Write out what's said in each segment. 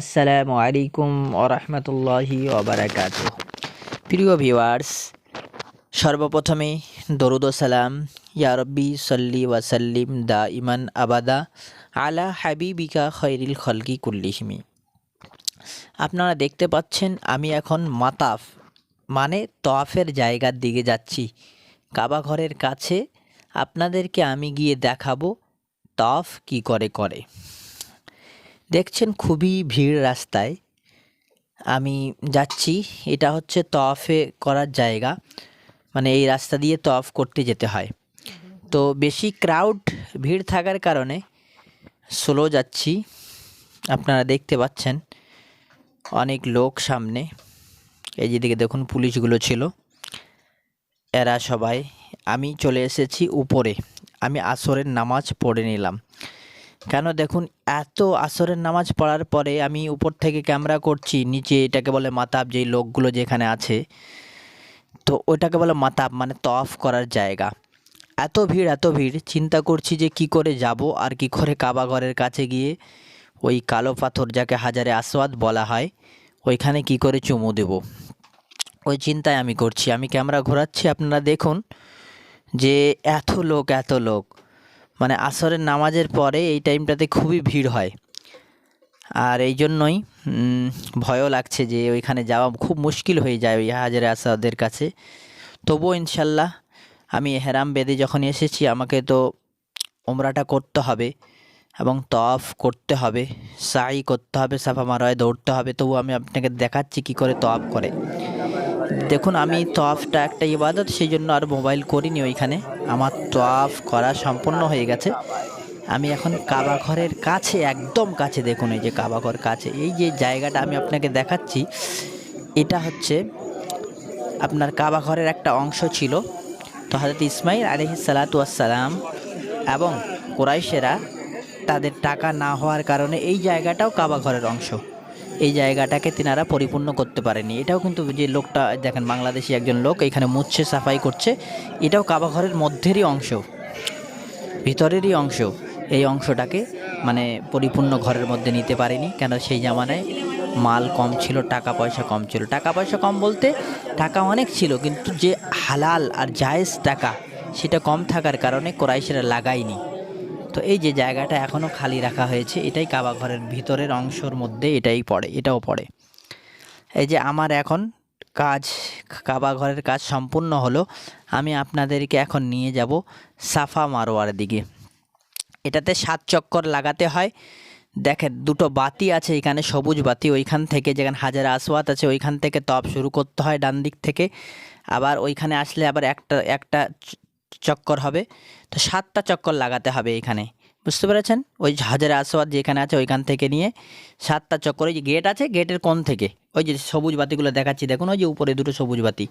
আসসালামু আলাইকুম ওরহমতুল্লাহি ওবরাকাত প্রিয় ভিউয়ার্স সর্বপ্রথমে দরুদ সালাম, ইয়া রব্বি সল্লি ওয়াসাল্লিম দা ইমান আবাদা আলা হাবিবিকা খৈরিল খলকি কুল্লিহিমি। আপনারা দেখতে পাচ্ছেন আমি এখন মাতাফ মানে তফের জায়গার দিকে যাচ্ছি। কাবা ঘরের কাছে আপনাদেরকে আমি গিয়ে দেখাবো তফ কি করে করে। দেখছেন খুবই ভিড় রাস্তায়। আমি যাচ্ছি, এটা হচ্ছে তফে করার জায়গা। মানে এই রাস্তা দিয়ে তফ করতে যেতে হয়। তো বেশি ক্রাউড ভিড় থাকার কারণে স্লো যাচ্ছি। আপনারা দেখতে পাচ্ছেন, অনেক লোক সামনে। এই যেদিকে দেখুন পুলিশগুলো ছিল। এরা সবাই, আমি চলে এসেছি উপরে। আমি আসরের নামাজ পড়ে নিলাম। কেন দেখুন, এত আসরের নামাজ পড়ার পরে আমি উপর থেকে ক্যামেরা করছি, নিচে এটাকে বলে মাতাব, যেই লোকগুলো যেখানে আছে, তো ওটাকে বলে মাতাব মানে তফ করার জায়গা। এত ভিড় এত ভিড়, চিন্তা করছি যে কি করে যাব, আর কি করে কাবা ঘরের কাছে গিয়ে ওই কালো পাথর যাকে হাজারে আসওয়াদ বলা হয়, ওইখানে কি করে চুমু দেব। ওই চিন্তায় আমি করছি, আমি ক্যামেরা ঘোরাচ্ছি, আপনারা দেখুন যে এত লোক এত লোক। মানে আসরের নামাজের পরে এই টাইমটাতে খুবই ভিড় হয়। আর এই জন্যই ভয়ও লাগছে যে ওইখানে যাওয়া খুব মুশকিল হয়ে যায় ওই হাজারে আসাদের কাছে। তবুও ইনশাল্লাহ আমি হেরাম বেদে যখন এসেছি আমাকে তো ওমরাটা করতে হবে এবং তফ করতে হবে সাই করতে হবে, সাফা মারোয় দৌড়তে হবে। তবু আমি আপনাকে দেখাচ্ছি কি করে তফ করে। দেখুন, আমি তফটা একটা ইবাদত, সেই জন্য আর মোবাইল করিনি ওইখানে। আমার তফ করা সম্পূর্ণ হয়ে গেছে। আমি এখন কাবা ঘরের কাছে, একদম কাছে দেখুন, এই যে কাবা ঘর কাছে, এই যে জায়গাটা আমি আপনাকে দেখাচ্ছি, এটা হচ্ছে আপনার কাবা ঘরের একটা অংশ ছিল, তো হজরত ইসমাইল আলহি সালাতাম এবং কোরাইশেরা তাদের টাকা না হওয়ার কারণে এই জায়গাটাও কাবা ঘরের অংশ। এই জায়গাটাকে তিনারা পরিপূর্ণ করতে পারেনি। এটাও কিন্তু যে লোকটা, দেখেন বাংলাদেশি একজন লোক, এখানে মুচ্ছে, সাফাই করছে, এটাও কাবাঘরের মধ্যেরই অংশ, ভিতরেরই অংশ। এই অংশটাকে মানে পরিপূর্ণ ঘরের মধ্যে নিতে পারেনি, কেন সেই জামানায় মাল কম ছিল, টাকা পয়সা কম ছিল। টাকা পয়সা কম বলতে টাকা অনেক ছিল, কিন্তু যে হালাল আর জায়েজ টাকা, সেটা কম থাকার কারণে কোরাইশেরা লাগায়নি। তো এই যে জায়গাটা এখনও খালি রাখা হয়েছে, এটাই কাবা ঘরের ভিতরের অংশর মধ্যে এটাই পড়ে, এটাও পড়ে। এই যে আমার এখন কাজ, কাবা ঘরের কাজ সম্পূর্ণ হলো, আমি আপনাদেরকে এখন নিয়ে যাব সাফা মারোয়ার দিকে। এটাতে সাত চক্কর লাগাতে হয়। দেখেন, দুটো বাতি আছে এখানে, সবুজ বাতি, ওইখান থেকে যেখানে হাজার আসওয়াত আছে, ওইখান থেকে তপ শুরু করতে হয় ডান দিক থেকে। আবার ওইখানে আসলে আবার একটা একটা চক্কর হবে। তো সাতটা চক্কর লাগাতে হবে এখানে। বুঝতে পেরেছেন? ওই হাজার আসওয়াত যেখানে আছে ওইখান থেকে নিয়ে সাতটা চক্কর, ওই যে গেট আছে গেটের কোন থেকে। ওই যে সবুজ বাতিগুলো দেখাচ্ছি, দেখুন, ওই যে উপরে দুটো সবুজ বাতি।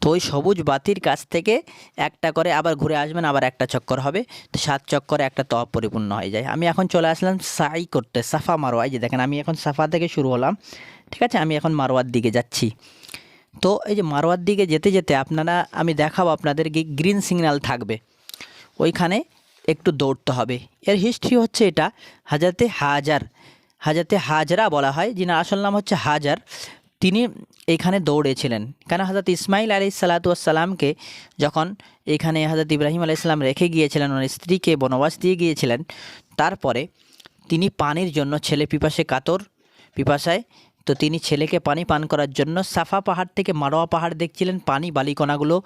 তো ওই সবুজ বাতির কাছ থেকে একটা করে আবার ঘুরে আসবেন, আবার একটা চক্কর হবে। তো সাত চক্করে একটা তপ পরিপূর্ণ হয়ে যায়। আমি এখন চলে আসলাম সাই করতে, সাফা মারোয়াই যে দেখেন, আমি এখন সাফা থেকে শুরু হলাম। ঠিক আছে? আমি এখন মারোয়ার দিকে যাচ্ছি। তো এই যে মারোয়ার দিকে যেতে যেতে আপনারা, আমি দেখাবো আপনাদের গ্রিন সিগন্যাল থাকবে। ওইখানে একটু দৌড়তে হবে। এর হিস্ট্রি হচ্ছে এটা, হাজাতে হাজার, হাজাতে হাজরা বলা হয়, যিনি আসল নাম হচ্ছে হাজার, তিনি এখানে দৌড়েছিলেন। কেন হাজরত ইসমাইল আলি সালাতামকে যখন এখানে হাজরত ইব্রাহিম আলাইসাল্লাম রেখে গিয়েছিলেন, ওনার স্ত্রীকে বনবাস দিয়ে গিয়েছিলেন, তারপরে তিনি পানির জন্য ছেলে পিপাসে কাতর, পিপাসায় তো তিনি ছেলেকে পানি পান করার জন্য সাফা পাহাড় থেকে মারোয়া পাহাড় দেখছিলেন। পানি বালিকণাগুলো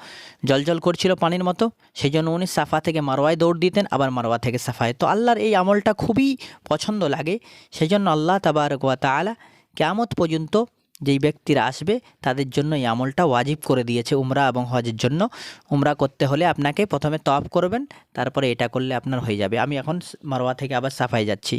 জলজল করছিল পানির মতো। সেই জন্য উনি সাফা থেকে মারোয়ায় দৌড় দিতেন, আবার মারোয়া থেকে সাফায়। তো আল্লাহর এই আমলটা খুবই পছন্দ লাগে। সেই জন্য আল্লাহ তাবারক ওয়া তাআলা কেয়ামত পর্যন্ত যেই ব্যক্তিরা আসবে, তাদের জন্য এই আমলটা ওয়াজিব করে দিয়েছে উমরা এবং হজের জন্য। উমরা করতে হলে আপনাকে প্রথমে তফ করবেন, তারপরে এটা করলে আপনার হয়ে যাবে। আমি এখন মারোয়া থেকে আবার সাফাই যাচ্ছি।